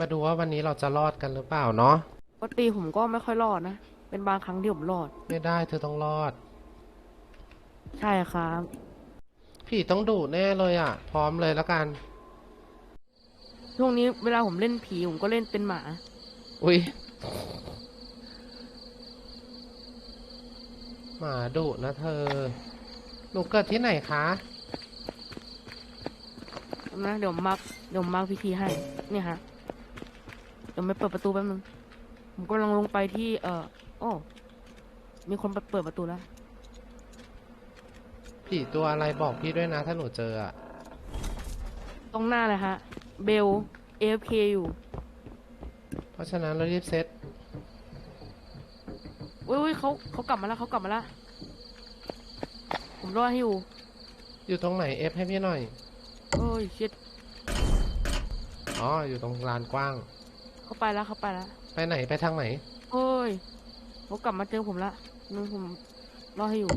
มาดูว่าวันนี้เราจะรอดกันหรือเปล่าเนาะปกติผมก็ไม่ค่อยรอดนะ เป็นบางครั้งที่ผมรอด ไม่ได้เธอต้องรอด ใช่ครับ ผีต้องดุแน่เลยอะ พร้อมเลยแล้วกัน ช่วงนี้เวลาผมเล่นผีผมก็เล่นเป็นหมา อุ้ยหมาดุนะเธอหนูเกิดที่ไหนคะนะเดี๋ยวมาร์กเดี๋ยวมาร์กพิธีให้ เนี่ยฮะ เดี๋ยวไม่เปิดประตูแป๊บนึงผมกำลังลงไปที่เอ่อโอ้มีคนไปเปิดประตูแล้วผีตัวอะไรบอกพี่ด้วยนะ ถ้าหนูเจออะตรงหน้าเลยฮะ เบล AFK อยู่เพราะฉะนั้นเรารีบเซตอุ้ยอุ้ยเขาเขากลับมาแล้วเขากลับมาแล้วผมรอดให้อยู่อยู่ตรงไหนเอฟให้พี่หน่อย โอ้ยชิดอ๋ออยู่ตรงลานกว้าง เขาไปแล้วเขาไปแล้วไปไหนไปทางไหนโอ้ยเขากลับมาเจอผมละนึงผมรอให้อยู่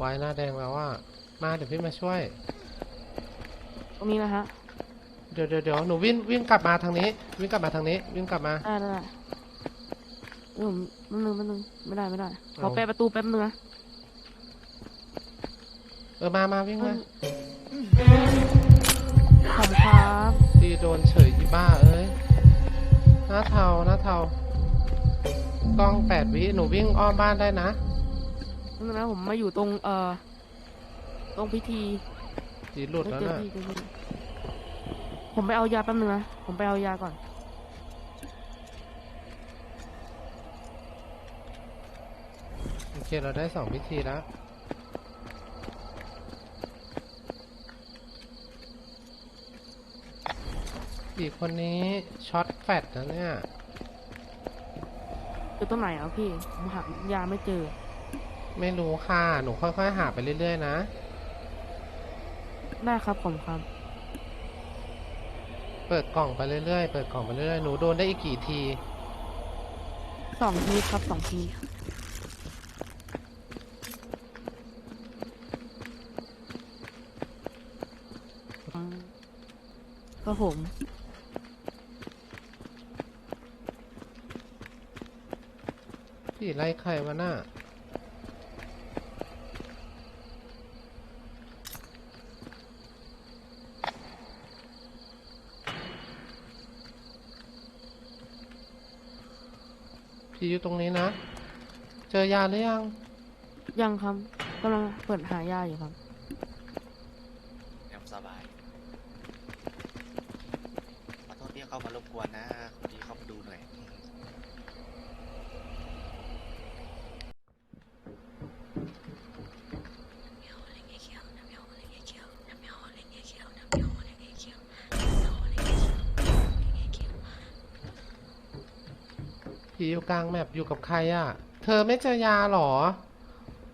วายหน้าแดงแล้วว่า มาเดี๋ยวพี่มาช่วย ตรงนี้นะฮะ เดี๋ยวเดี๋ยวเดี๋ยวหนูวิ่งวิ่งกลับมาทางนี้ วิ่งกลับมาทางนี้ วิ่งกลับมาได้ได้ได้เออมันนึงมันนึงไม่ได้ไม่ได้ขอเอาแปะประตูแป๊บนึงนะเออมามาวิ่งมาขอบคุณครับ ตีโดนเฉยอีบ้าเอ้ย หน้าเทาหน้าเทากล้องแปดวิหนูวิ่งอ้อมบ้านได้นะนั่นนะผมมาอยู่ตรงเอ่อตรงพิธีผีหลุดไม่แล้วเจอน่ะพี่เจอพี่ผมไปเอายาแป๊บนึงนะ ผมไปเอายาก่อน โอเคเราได้สองพิธีแล้ว ผีคนนี้ช็อตแฟดนะเนี่ย อยู่ตรงไหนอะพี่ผมหายาไม่เจอ ไม่รู้ค่ะ หนูค่อยๆ หาไปเรื่อยๆ นะ ได้ครับผมครับ เปิดกล่องไปเรื่อยๆ เปิดกล่องไปเรื่อยๆ หนูโดนได้อีกกี่ที สองทีครับสองทีอืมก็ผม ผีไล่ใครวะน่ะผีอยู่ตรงนี้นะ เจอยาหรือยัง ยังครับกำลังเปิดหายาอยู่ครับยังสบาย ขอโทษที่เข้ามารบกวนนะคนที่เข้ามาดูหน่อย ผีอยู่กลางแมปอยู่กับใครอะ่ะ เธอไม่เจอยาหรอ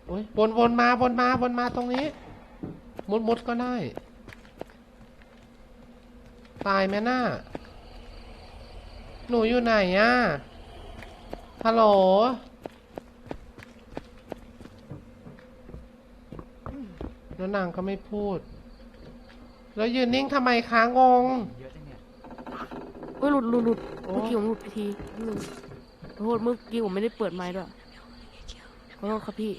โอ้ยวนวนมาวนมาวนมาตรงนี้ มุดมุดก็ได้ ตายไหมน่าหนูอยู่ไหนอะ่ะ ฮัลโหล แล้วนางก็ไม่พูด แล้วยืนนิ่งทำไมคะงงเอ้ยหลุดหลุดหลุดโอ้ เมื่อกี้ผมหลุดไปทีนิดนึงขอ โทษเมื่อกี้ผมไม่ได้เปิดไมค์ด้วยขอโทษครับพี่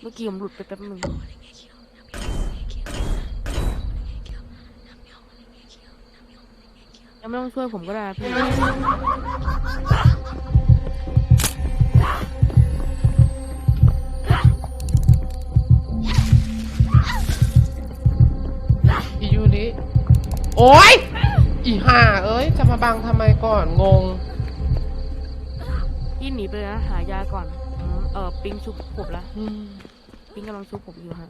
เมื่อกี้ผมหลุดไปแป๊บนึงยังไม่ต้องช่วยผมก็ได้พี่อียูริโอ้ย อีห่าเอ้ย จะมาบังทำไมก่อน งง พี่หนีไปเลยนะหายาก่อนอืมเออปิงชุบผมละอืมปิงกำลังชุบผมอยู่ฮะ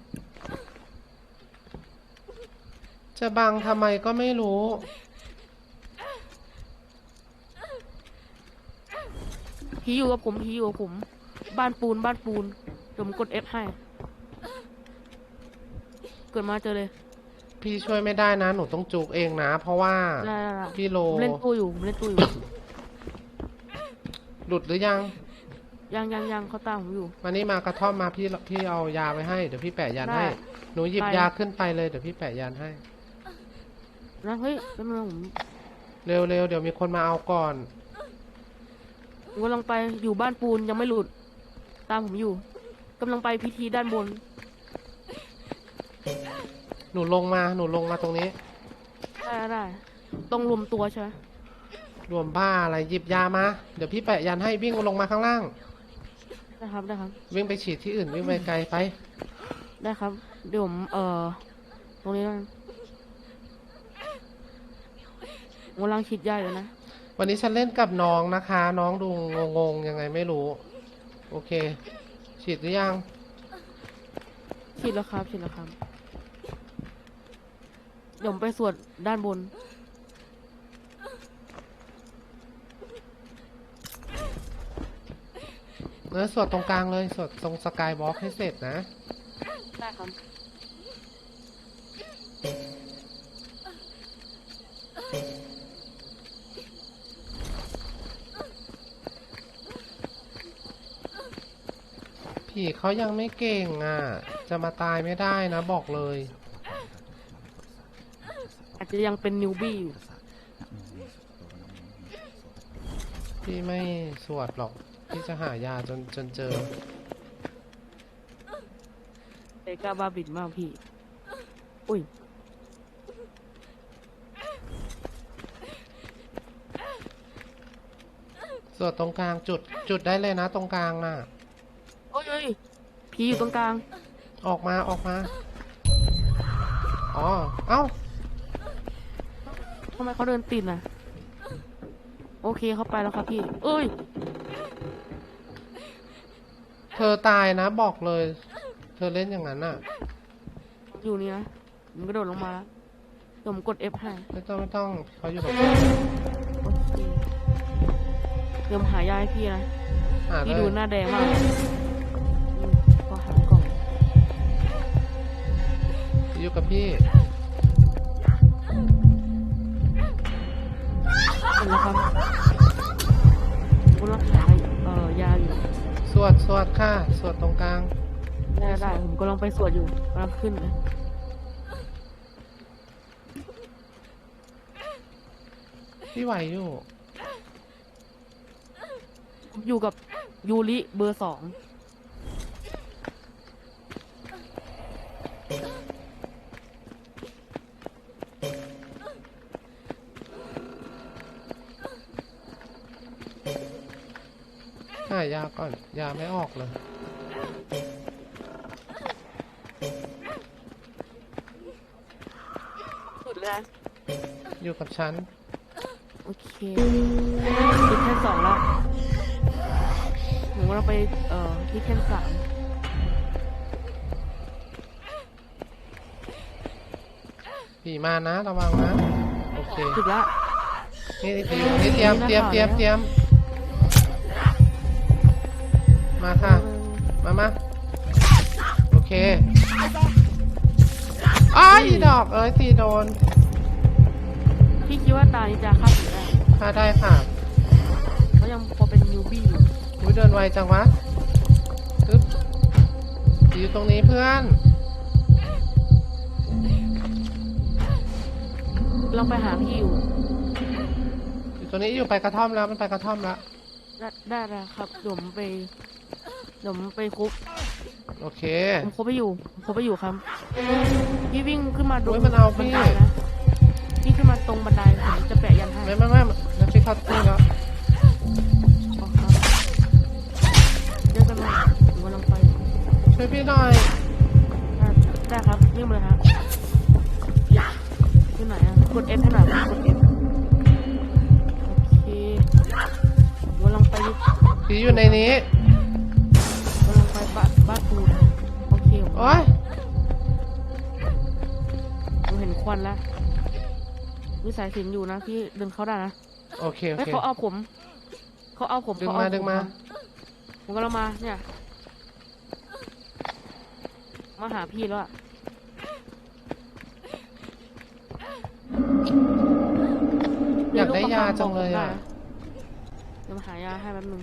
จะบังทำไมก็ไม่รู้ พี่อยู่กับผมพี่อยู่กับผม บ้านปูนบ้านปูนเดี๋ยวผมกด F ให้ เกิดมาเจอเลยพี่ช่วยไม่ได้นะ หนูต้องจุกเองนะ เพราะว่า ได้ได้ได้พี่โลผมเล่นตู้อยู่ผมเล่นตู้อยู่ หลุดหรือยัง ยังยังยังเขาตามผมอยู่ มานี่มากระท่อมมาพี่พี่เอายาไว้ให้เดี๋ยวพี่แปะยันให้ได้หนูหยิบไป ยาขึ้นไปเลยเดี๋ยวพี่แปะยันให้ นะเฮ้ยแป๊บนึงผมเร็วเร็วเดี๋ยวมีคนมาเอาก่อน ผมกำลังไปอยู่บ้านปูนยังไม่หลุด ตามผมอยู่กำลังไปพิธีด้านบน หนูลงมาหนูลงมาตรงนี้ ได้ได้ต้องรวมตัวใช่ไหม รวมบ้าอะไรหยิบยามา เดี๋ยวพี่แปะยันให้วิ่งลงมาข้างล่าง ได้ครับได้ครับ วิ่งไปฉีดที่อื่นวิ่งไปไกลไป ได้ครับ เดี๋ยวผมเอ่อตรงนี้นะผมกำลังฉีดยาอยู่นะ วันนี้ฉันเล่นกับน้องนะคะ น้องดูงงๆยังไงไม่รู้ โอเค ฉีดหรือยัง ฉีดแล้วครับฉีดแล้วครับเดี๋ยวผมไปสวดด้านบน เออสวดตรงกลางเลยสวดตรงสกายวอล์กให้เสร็จนะ ได้ครับผีเขายังไม่เก่งอะ จะมาตายไม่ได้นะบอกเลย อาจจะยังเป็นนิวบี้อยู่พี่ไม่สวดหรอก พี่จะหายาจนจนเจอเตกล้าบ้าบิดมากพี่ อุ้ยสวดตรงกลางจุดจุดได้เลยนะตรงกลางน่ะ โอ้ยเอ้ยผีอยู่ตรงกลาง ออกมาออกมา อ๋อ เอ้า ทำไมเขาเดินติดน่ะ โอเคเขาไปแล้วครับพี่ เอ้ย เธอตายนะบอกเลย เธอเล่นอย่างนั้นน่ะ อยู่นี่นะผมกระโดดลงมาแล้วเดี๋ยวผมกด F ให้ไม่ต้องไม่ต้องเขาอยู่กับโอเคเดี๋ยวผมหายาให้พี่นะหาเลพี่ยดูหน้าแดงมากอืมพอหากล่องอยู่กับพี่ เห็นแล้วครับ ดสวดค่ะ สวดตรงกลาง ได้ได้ผมกำลังไปสวดอยู่กำลังขึ้นเลยพี่ไหวอยู่ ผมอยู่กับยูริเบอร์สองายาก่อน ยาไม่ออกเลยสุดแล้วอยู่กับฉัน โอเคที่แค่สองแล้วผมกำลังไป เอ่อที่แค่สามผีมานะ ระวังนะ โอเค สุดละ นี่ผีนี่เตรียมเตรียมเตรียมเตรียมมาค่ะ มามาโอเคอ้ายอีดอกเอ้ยตีโดนพี่คิดว่าตานี้จะฆ่าผีได้ค่าได้ค่ะเขายังพอเป็นนิวบี้อยู่อุ้ยเดินไวจังวะปึ๊บอยู่ตรงนี้เพื่อนเราไปหาพี่อยู่ อยู่ตรงนี้อยู่ไปกระท่อมแล้วมันไปกระท่อมแล้ว ได้ได้ได้ครับเดี๋ยวผมไป เดี๋ยวผมไปคุกโอเค ผมคุกไปอยู่ผมคุกไปอยู่ครับพี่วิ่งขึ้นมาดูโอ้ยมันเอาพี่ บันไดนะพี่ขึ้นมาตรงบันไดผมจะแปะยันให้ไม่ไม่ไม่แล้วพี่เข้าตู้แล้วอ๋อครับเดี๋ยวกันมาผมกำลังไปช่วยพี่หน่อยได้ได้ครับวิ่งมาเลยครับที่ไหนอะกด F ให้หน่อยกด F โอเคผมกำลังไปพี่อยู่ในนี้ โอเคผมโอ้ยผมเห็นควันแล้วมีสายสิญจนอยู่นะพี่เดินเข้าได้นะโอเค โอเฮ้ยเค เขาเอาผม เขาเอาผมดึงเขเอมาดึงมา ผมกำลังมาเนี่ย มาหาพี่แล้วอะอยากได้ยาจังเลยอะ เดี๋ยวมาหายาให้แป๊บนึง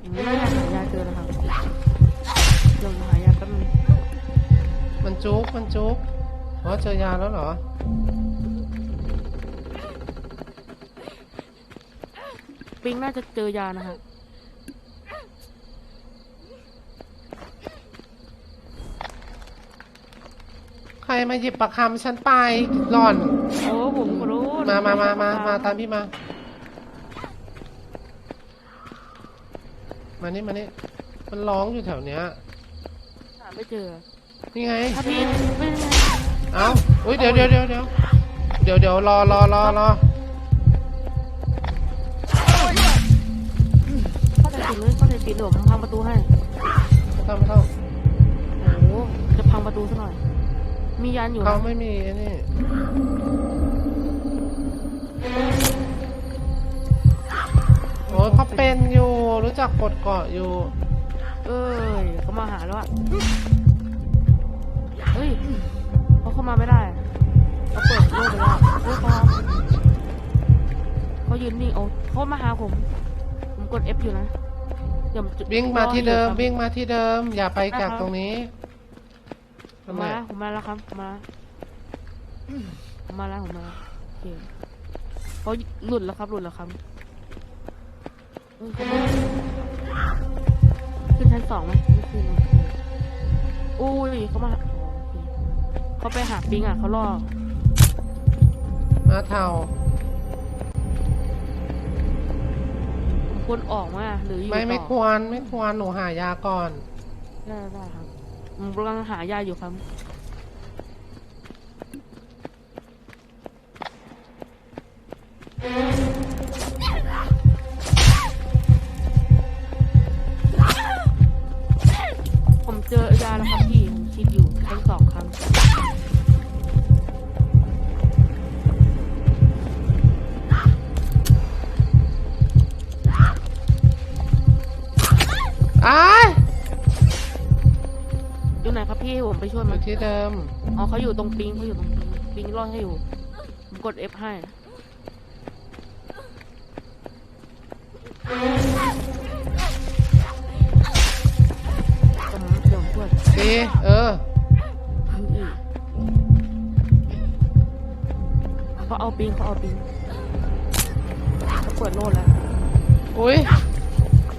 ผมไม่ได้หายาเจอนะครับ เดี๋ยวมาหายาแป๊บนึงมันจุกมันจุกอ๋อเจอยาแล้วเหรอ ปิงน่าจะเจอยานะฮะใครมาหยิบประคำฉันไปหล่อน โอ้ผมขอโทษมามามามามาตามพี่มา มานี่มานี่มันร้องอยู่แถวเนี้ย หาไม่เจอ นี่ไงถ้าพี่ไม่ไม่เอ้าอุ้ยเดี๋ยวเดี๋ยวเดี๋ยวเดี๋ยวเดี๋ยวเดี๋ยวรอรอรอรอเข้าใจผิดเลยเข้าใจผิดเดี๋ยวผมพังประตูให้ ไม่ต้องไม่ต้องโอ้โหจะพังประตูซะหน่อย มียันอยู่เขานะไม่มีไอ้นี่โอ้ยเขาเป็นอยู่รู้จักกดเกาะอยู่ เอ้ยเขามาหาแล้วอะ เฮ้ยเขาเข้ามาไม่ได้เขาเปิดโลกไปแล้วเฮ้ยเขาเขายืนนิ่งเอาเขามาหาผม ผมกด F อยู่นะเดี๋ยวผมจะวิ่งมาที่เดิมรออยู่ครับวิ่งมาที่เดิม อย่าไปจากนะครับตรงนี้ผนั่มนแหมาละผมมาแล้วครับผมมาผมมาแล้วผมมาแล้วโอเคเขาหลุดแล้วครับหลุดแล้วครับเอ้ยเขามาขึ้นชั้นสองไหมไม่ขึ้นโอเคอุ้ยเขามาอ๋อโอ เคเขาไปหาปิงอะเขาล่อมาเทาผมควรออกมาหรืออยู่ไม่ไม่ต่อควรไม่ควรหนูหายาก่อน ได้ได้ครับผมกำลังหายาอยู่ครับ ผมเจอยาแล้วครับพี่ผมคิดอยู่ทั้งสองครั้ อยู่ไหนครับพี่ผมไปช่วยอมันยู่ที่เดิมอ๋อเขาอยู่ตรงปิงเขาอยู่ตรงปิงปิงรอดให้อยู่ผมกด F ให้ผมเดี๋ยวผมช่วยดีเออ เขาเอาปิงเขาเอาปิงเขาเปิดโลดแล้วอุ้ย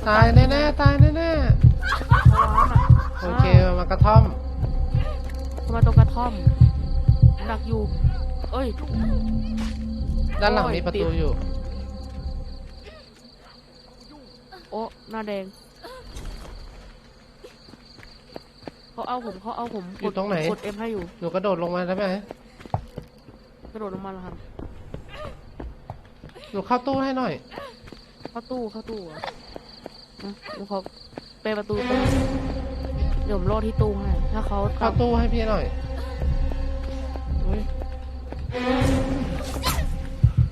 ตายแน่ๆตายแน่เขาร้อนอะ ๆโอเคมากระท่อม เขามาตรงกระท่อมหนักอยู่ เอ้ย ด้านหลังโอ้ยมีประติดตูอยู่ โอ้หน้าแดง เขาเอาผมเขาเอาผมอยู่ตรงไหน กด F ให้อยู่ หนูกระโดดลงมาได้ไหมกระโดดลงมาแล้วครับ หนูเข้าตู้ให้หน่อย เข้าตู้เข้าตู้เหรอะเดี๋ยวเขาเปประตูตรง เดี๋ยวผมรอที่ตู้ให้ถ้าเขาเข้าตู้ให้พี่หน่อยอุ๊ย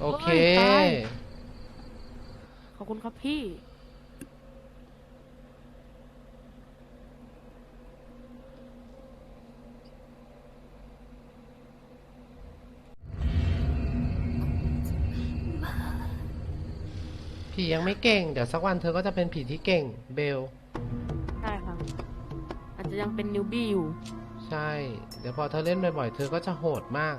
โอเคขอบคุณครับพี่ ผียังไม่เก่ง เดี๋ยวสักวันเธอก็จะเป็นผีที่เก่ง เบลใช่ครับอาจ จะยังเป็นนิวบี้อยู่ ใช่ เดี๋ยวพอเธอเล่นบ่อยๆ เธอก็จะโหดมาก